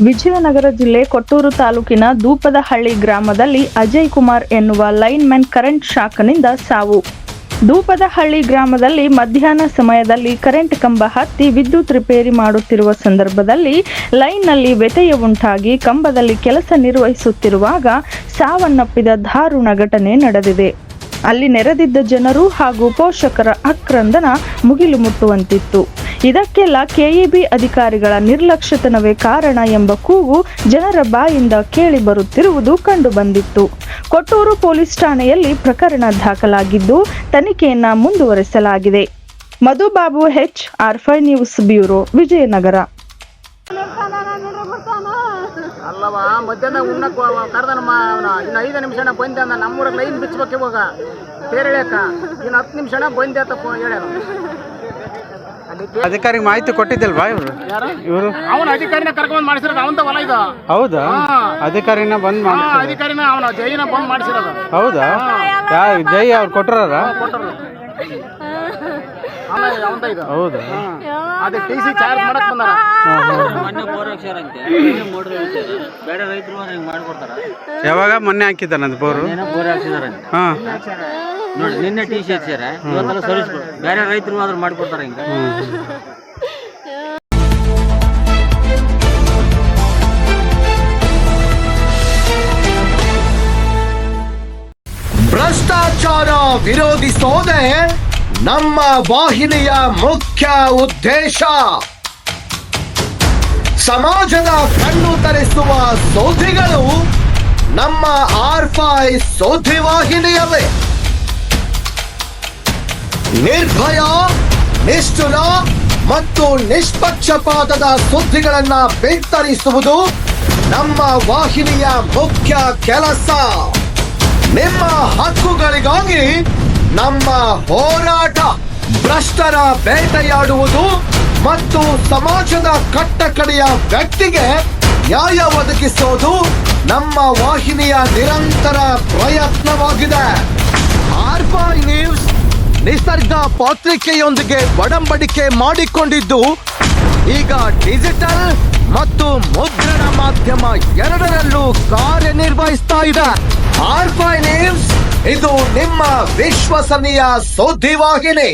ವಿಜಯನಗರ ಜಿಲ್ಲೆ ಕೊಟ್ಟೂರು ತಾಲೂಕಿನ ದೂಪದಹಳ್ಳಿ ಗ್ರಾಮದಲ್ಲಿ ಅಜಯ್ ಕುಮಾರ್ ಎನ್ನುವ ಲೈನ್ಮನ್ ಕರೆಂಟ್ ಶಾಕ್ನಿಂದ ಸಾವು. ದೂಪದಹಳ್ಳಿ ಗ್ರಾಮದಲ್ಲಿ ಮಧ್ಯಾಹ್ನ ಸಮಯದಲ್ಲಿ ಕರೆಂಟ್ ಕಂಬ ಹತ್ತಿ ವಿದ್ಯುತ್ ರಿಪೇರಿ ಮಾಡುತ್ತಿರುವ ಸಂದರ್ಭದಲ್ಲಿ ಲೈನ್ನಲ್ಲಿ ವ್ಯತ್ಯಯ ಉಂಟಾಗಿ ಕಂಬದಲ್ಲಿ ಕೆಲಸ ನಿರ್ವಹಿಸುತ್ತಿರುವಾಗ ಸಾವನ್ನಪ್ಪಿದ ದಾರುಣ ಘಟನೆ ನಡೆದಿದೆ. ಅಲ್ಲಿ ನೆರೆದಿದ್ದ ಜನರು ಹಾಗೂ ಪೋಷಕರ ಆಕ್ರಂದನ ಮುಗಿಲು ಮುಟ್ಟುವಂತಿತ್ತು. ಇದಕ್ಕೆಲ್ಲ ಕೆಇಬಿ ಅಧಿಕಾರಿಗಳ ನಿರ್ಲಕ್ಷ್ಯತನವೇ ಕಾರಣ ಎಂಬ ಕೂಗು ಜನರ ಬಾಯಿಂದ ಕೇಳಿ ಬರುತ್ತಿರುವುದು ಕಂಡುಬಂದಿತ್ತು ಕೊಟ್ಟೂರು ಪೊಲೀಸ್ ಠಾಣೆಯಲ್ಲಿ ಪ್ರಕರಣ ದಾಖಲಾಗಿದ್ದು, ತನಿಖೆಯನ್ನ ಮುಂದುವರೆಸಲಾಗಿದೆ. Madhubabu H R five news bureau, Vijayanagara. ಅಲ್ಲವಾ ಮಧ್ಯಾಹ್ನ ಕರ್ದನಮ್ಮ ಅವನ ಇನ್ನು ಐದು ನಿಮಿಷ ಬಂದೆ ಅಂದ ನಮ್ಮೂರಾಗ ಲೈನ್ ಬಿಚ್ಚಬೇಕು ಇವಾಗ ಇನ್ನು ಹತ್ತು ನಿಮಿಷ ಬಂದೆ ಅಂತ ಅಧಿಕಾರಿಗೆ ಮಾಹಿತಿ ಕೊಟ್ಟಿದ್ದಲ್ವಾ ಇವರು? ಯಾರು? ಇವರು? ಅವನ ಅಧಿಕಾರಿನ ಕರ್ಕೊಂಡ್ ಮಾಡಿಸಿರೋದು ಅವಂತ ಹೊಲ ಇದು. ಹೌದಾ? ಅಧಿಕಾರಿನ ಬಂದ್ ಅಧಿಕಾರಿನ ಅವನ ಜೈನ ಬಂದ್ ಮಾಡಿಸಿರೋದು. ಹೌದಾ? ಯಾ ಜೈ ಅವ್ರು ಕೊಟ್ರಾರ ಕೊಟ್ಟರು ಆಮೇಲೆ ಅವಂತ ಇದು. ಹೌದಾ? ಅದೇ ಟಿ ಸಿ ಚಾರ್ಜ್ ಮಾಡಕ್ ಬಂದಾರ. ಯಾವಾಗ? ಮೊನ್ನೆ ಹಾಕಿದ್ದಾನಂತ ಬೋರು? ಹಾ. ನೋಡಿ ನಿನ್ನೆ ಟಿ ಸಿ ಹಚ್ಚಾರ ಇವತ್ತೆಲ್ಲ ಸರ್ವಿಸ್ ಬೇರೆ ರೈತರು ಆದ್ರೂ ಮಾಡಿಕೊಡ್ತಾರೆ ಹಿಂಗೆ. ಭ್ರಷ್ಟಾಚಾರ ವಿರೋಧಿಸೋದೇ ನಮ್ಮ ವಾಹಿನಿಯ ಮುಖ್ಯ ಉದ್ದೇಶ. ಸಮಾಜದ ಕಣ್ಣು ತರಿಸುವ ಸೋಧಿಗಳು ನಮ್ಮ ಆರ್ಫೈ ಸೋಧಿ ವಾಹಿನಿಯವೇ ನಿರ್ಭಯ, ನಿಷ್ಠುರ ಮತ್ತು ನಿಷ್ಪಕ್ಷಪಾತದ ಸುದ್ದಿಗಳನ್ನ ಬಿತ್ತರಿಸುವುದು ನಮ್ಮ ವಾಹಿನಿಯ ಮುಖ್ಯ ಕೆಲಸ. ನಿಮ್ಮ ಹಕ್ಕುಗಳಿಗಾಗಿ ನಮ್ಮ ಹೋರಾಟ, ಭ್ರಷ್ಟರ ಬೇಟೆಯಾಡುವುದು ಮತ್ತು ಸಮಾಜದ ಕಟ್ಟಕಡೆಯ ವ್ಯಕ್ತಿಗೆ ನ್ಯಾಯ ಒದಗಿಸೋದು ನಮ್ಮ ವಾಹಿನಿಯ ನಿರಂತರ ಪ್ರಯತ್ನವಾಗಿದೆ. ಆರ್ಬಾಯ್ ನ್ಯೂಸ್. ನಿಸರ್ಗ ಪತ್ರಿಕೆಯೊಂದಿಗೆ ಒಡಂಬಡಿಕೆ ಮಾಡಿಕೊಂಡಿದ್ದು ಈಗ ಡಿಜಿಟಲ್ ಮತ್ತು ಮುದ್ರಣ ಮಾಧ್ಯಮ ಎರಡರಲ್ಲೂ ಕಾರ್ಯನಿರ್ವಹಿಸ್ತಾ ಇದೆ. ಆರ್ ನ್ಯೂಸ್, ಇದು ನಿಮ್ಮ ವಿಶ್ವಸನೀಯ ಸುದ್ದಿವಾಹಿನಿ.